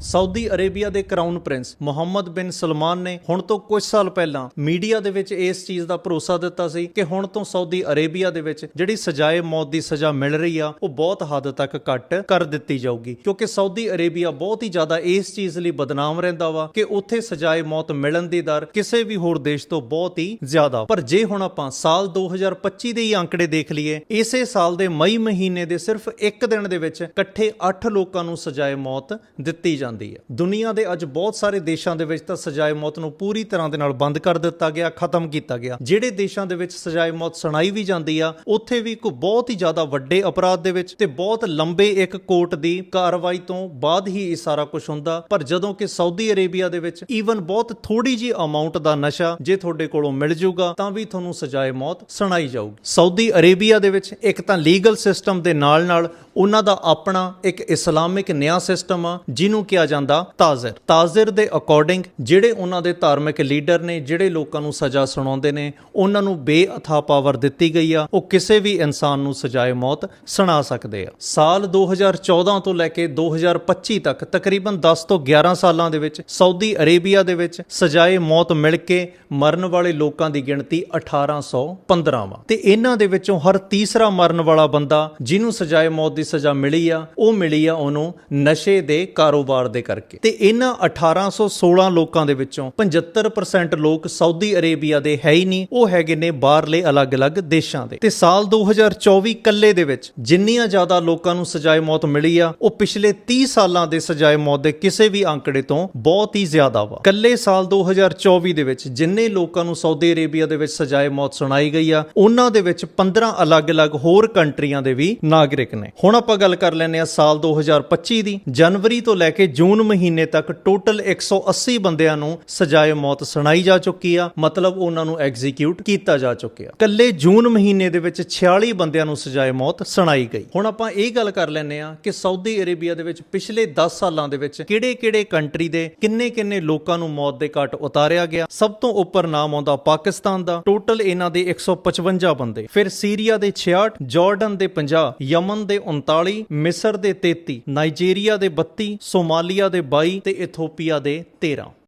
Saudi Arabia ਦੇ crown prince Mohammed bin Salman ਨੇ ਹੁਣ ਤੋਂ ਕੁਝ ਸਾਲ ਪਹਿਲਾਂ ਮੀਡੀਆ ਦੇ ਵਿੱਚ ਇਸ ਚੀਜ਼ ਦਾ ਭਰੋਸਾ ਦਿੱਤਾ ਸੀ ਕਿ ਹੁਣ ਤੋਂ ਸਾਊਦੀ ਅਰੇਬੀਆ ਦੇ ਵਿੱਚ ਜਿਹੜੀ ਸਜ਼ਾਏ ਮੌਤ ਦੀ ਸਜ਼ਾ ਮਿਲ ਰਹੀ ਆ, ਉਹ ਬਹੁਤ ਹੱਦ ਤੱਕ ਘੱਟ ਕਰ ਦਿੱਤੀ ਜਾਊਗੀ। ਕਿਉਂਕਿ ਸਾਊਦੀ ਅਰੇਬੀਆ ਬਹੁਤ ਹੀ ਜ਼ਿਆਦਾ ਇਸ ਚੀਜ਼ ਲਈ ਬਦਨਾਮ ਰਹਿੰਦਾ ਵਾ ਕਿ ਉੱਥੇ ਸਜ਼ਾਏ ਮੌਤ ਮਿਲਣ ਦੀ ਦਰ ਕਿਸੇ ਵੀ ਹੋਰ ਦੇਸ਼ ਤੋਂ ਬਹੁਤ ਹੀ ਜ਼ਿਆਦਾ। ਪਰ ਜੇ ਹੁਣ ਆਪਾਂ ਸਾਲ 2025 ਦੇ ਹੀ ਅੰਕੜੇ ਦੇਖ ਲਈਏ, ਇਸੇ ਸਾਲ ਦੇ ਮਈ ਮਹੀਨੇ ਦੇ ਸਿਰਫ ਇੱਕ ਦਿਨ ਦੇ ਵਿੱਚ ਇਕੱਠੇ 8 ਲੋਕਾਂ ਨੂੰ ਸਜ਼ਾਏ ਮੌਤ ਦਿੱਤੀ ਜਾਂਦੀ ਹੈ। ਦੁਨੀਆ ਦੇ ਅੱਜ ਬਹੁਤ ਸਾਰੇ ਦੇਸ਼ਾਂ ਦੇ ਵਿੱਚ ਤਾਂ ਸਜ਼ਾਏ ਮੌਤ ਨੂੰ ਪੂਰੀ ਤਰ੍ਹਾਂ ਦੇ ਨਾਲ ਬੰਦ ਕਰ ਦਿੱਤਾ ਗਿਆ, ਖਤਮ ਕੀਤਾ ਗਿਆ। ਜਿਹੜੇ ਦੇਸ਼ਾਂ ਦੇ ਵਿੱਚ ਸਜ਼ਾਏ ਮੌਤ ਸੁਣਾਈ ਵੀ ਜਾਂਦੀ ਆ, ਉੱਥੇ ਵੀ ਕੋਈ ਬਹੁਤ ਹੀ ਜ਼ਿਆਦਾ ਵੱਡੇ ਅਪਰਾਧ ਦੇ ਵਿੱਚ ਤੇ ਬਹੁਤ ਲੰਬੇ ਇੱਕ ਕੋਰਟ ਦੀ ਕਾਰਵਾਈ ਤੋਂ ਬਾਅਦ ਹੀ ਇਹ ਸਾਰਾ ਕੁਝ ਹੁੰਦਾ। ਪਰ ਜਦੋਂ ਕਿ ਸਾਊਦੀ ਅਰੇਬੀਆ ਦੇ ਵਿੱਚ ਈਵਨ ਬਹੁਤ ਥੋੜੀ ਜੀ ਅਮਾਉਂਟ ਦਾ ਨਸ਼ਾ ਜੇ ਤੁਹਾਡੇ ਕੋਲੋਂ ਮਿਲ ਜਾਊਗਾ ਤਾਂ ਵੀ ਤੁਹਾਨੂੰ ਸਜ਼ਾਏ ਮੌਤ ਸੁਣਾਈ ਜਾਊਗੀ। ਸਾਊਦੀ ਅਰੇਬੀਆ ਦੇ ਵਿੱਚ ਇੱਕ ਤਾਂ ਲੀਗਲ ਸਿਸਟਮ ਦੇ ਨਾਲ ਨਾਲ ਉਹਨਾਂ ਦਾ ਆਪਣਾ ਇੱਕ ਇਸਲਾਮਿਕ ਨਿਆਂ ਸਿਸਟਮ ਆ, ਜਿਹਨੂੰ ਕਿ ਕਿਹਾ ਜਾਂਦਾ ਤਾਜ਼ਰ। ਤਾਜ਼ਰ ਦੇ ਅਕੋਰਡਿੰਗ ਜਿਹੜੇ ਉਹਨਾਂ ਦੇ ਧਾਰਮਿਕ ਲੀਡਰ ਨੇ, ਜਿਹੜੇ ਲੋਕਾਂ ਨੂੰ ਸਜ਼ਾ ਸੁਣਾਉਂਦੇ ਨੇ, ਉਹਨਾਂ ਨੂੰ ਬੇਅਥਾ ਪਾਵਰ ਦਿੱਤੀ ਗਈ ਆ। ਉਹ ਕਿਸੇ ਵੀ ਇਨਸਾਨ ਨੂੰ ਸਜ਼ਾਏ ਮੌਤ ਸੁਣਾ ਸਕਦੇ ਆ। ਸਾਲ 2014 ਤੋਂ ਲੈ ਕੇ 2025 ਤੱਕ, ਤਕਰੀਬਨ 10 ਤੋਂ 11 ਸਾਲਾਂ ਦੇ ਵਿੱਚ ਸਾਊਦੀ ਅਰੇਬੀਆ ਦੇ ਵਿੱਚ ਸਜ਼ਾਏ ਮੌਤ ਮਿਲ ਕੇ ਮਰਨ ਵਾਲੇ ਲੋਕਾਂ ਦੀ ਗਿਣਤੀ 1815 ਵਾ। ਤੇ ਇਹਨਾਂ ਦੇ ਵਿੱਚੋਂ ਹਰ ਤੀਸਰਾ ਮਰਨ ਵਾਲਾ ਬੰਦਾ ਜਿਹਨੂੰ ਸਜ਼ਾਏ ਮੌਤ ਦੀ ਸਜ਼ਾ ਮਿਲੀ ਆ, ਉਹ ਮਿਲੀ ਆ ਉਹਨੂੰ ਨਸ਼ੇ ਦੇ ਕਾਰੋਬਾਰ ਦੇ ਕਰਕੇ। ਤੇ ਇਹਨਾਂ 1816 ਲੋਕਾਂ ਦੇ ਵਿੱਚੋਂ 75% ਲੋਕ ਸਾਊਦੀ ਅਰੇਬੀਆ ਦੇ ਹੈ ਹੀ ਨਹੀਂ, ਉਹ ਹੈਗੇ ਨੇ ਬਾਹਰਲੇ ਅਲੱਗ-ਅਲੱਗ ਦੇਸ਼ਾਂ ਦੇ। ਤੇ ਸਾਲ 2024 ਕੱਲੇ ਦੇ ਵਿੱਚ ਜਿੰਨੀਆਂ ਜ਼ਿਆਦਾ ਲੋਕਾਂ ਨੂੰ ਸਜ਼ਾਏ ਮੌਤ ਮਿਲੀ ਆ, ਉਹ ਪਿਛਲੇ 30 ਸਾਲਾਂ ਦੇ ਸਜ਼ਾਏ ਮੌਤ ਦੇ ਕਿਸੇ ਵੀ ਅੰਕੜੇ ਤੋਂ ਬਹੁਤ ਹੀ ਜ਼ਿਆਦਾ ਵਾ। ਕੱਲੇ ਸਾਲ 2024 ਦੇ ਵਿੱਚ ਜਿੰਨੇ ਲੋਕਾਂ ਨੂੰ ਸਾਊਦੀ ਅਰੇਬੀਆ ਦੇ ਵਿੱਚ ਸਜ਼ਾਏ ਮੌਤ ਸੁਣਾਈ ਗਈ ਆ, ਉਹਨਾਂ ਦੇ ਵਿੱਚ 15 ਅਲੱਗ-ਅਲੱਗ ਹੋਰ ਕੰਟਰੀਆਂ ਦੇ ਵੀ ਨਾਗਰਿਕ ਨੇ। ਹੁਣ ਆਪਾਂ ਗੱਲ ਕਰ ਲੈਂਦੇ ਆ ਸਾਲ 2025 ਦੀ, ਜਨਵਰੀ ਤੋਂ ਲੈ ਕੇ ਜੂਨ ਮਹੀਨੇ ਤੱਕ ਟੋਟਲ 180 ਬੰਦਿਆਂ ਨੂੰ ਸਜ਼ਾਏ ਮੌਤ ਸੁਣਾਈ ਜਾ ਚੁੱਕੀ ਆ। ਮਤਲਬ ਉਹਨਾਂ ਨੂੰ ਐਗਜ਼ੀਕਿਊਟ ਕੀਤਾ ਜਾ ਚੁੱਕਿਆ। ਕੱਲੇ ਜੂਨ ਮਹੀਨੇ ਦੇ ਵਿੱਚ 46 ਬੰਦਿਆਂ ਨੂੰ ਸਜ਼ਾਏ ਮੌਤ ਸੁਣਾਈ ਗਈ। ਹੁਣ ਆਪਾਂ ਇਹ ਗੱਲ ਕਰ ਲੈਂਦੇ ਆ ਕਿ ਸਾਊਦੀ ਅਰੇਬੀਆ ਦੇ ਵਿੱਚ ਪਿਛਲੇ 10 ਸਾਲਾਂ ਦੇ ਵਿੱਚ ਕਿਹੜੇ-ਕਿਹੜੇ ਕੰਟਰੀ ਦੇ ਕਿੰਨੇ-ਕਿੰਨੇ ਲੋਕਾਂ ਨੂੰ ਮੌਤ ਦੇ ਘਾਟ ਉਤਾਰਿਆ ਗਿਆ। ਸਭ ਤੋਂ ਉੱਪਰ ਨਾਮ ਆਉਂਦਾ ਪਾਕਿਸਤਾਨ ਦਾ। ਟੋਟਲ ਇਹਨਾਂ ਦੇ 155 ਬੰਦੇ। ਫਿਰ ਸੀਰੀਆ ਦੇ 66 ਜਾਰਡਨ ਦੇ 50 ਯਮਨ ਦੇ 39 ਮਿਸਰ ਦੇ 33 ਨਾਈਜੀਰੀਆ ਦੇ 32 ਸੋਮਾਲੀਆ ਦੇ 22 ਤੇ ਇਥੋਪੀਆ ਦੇ 13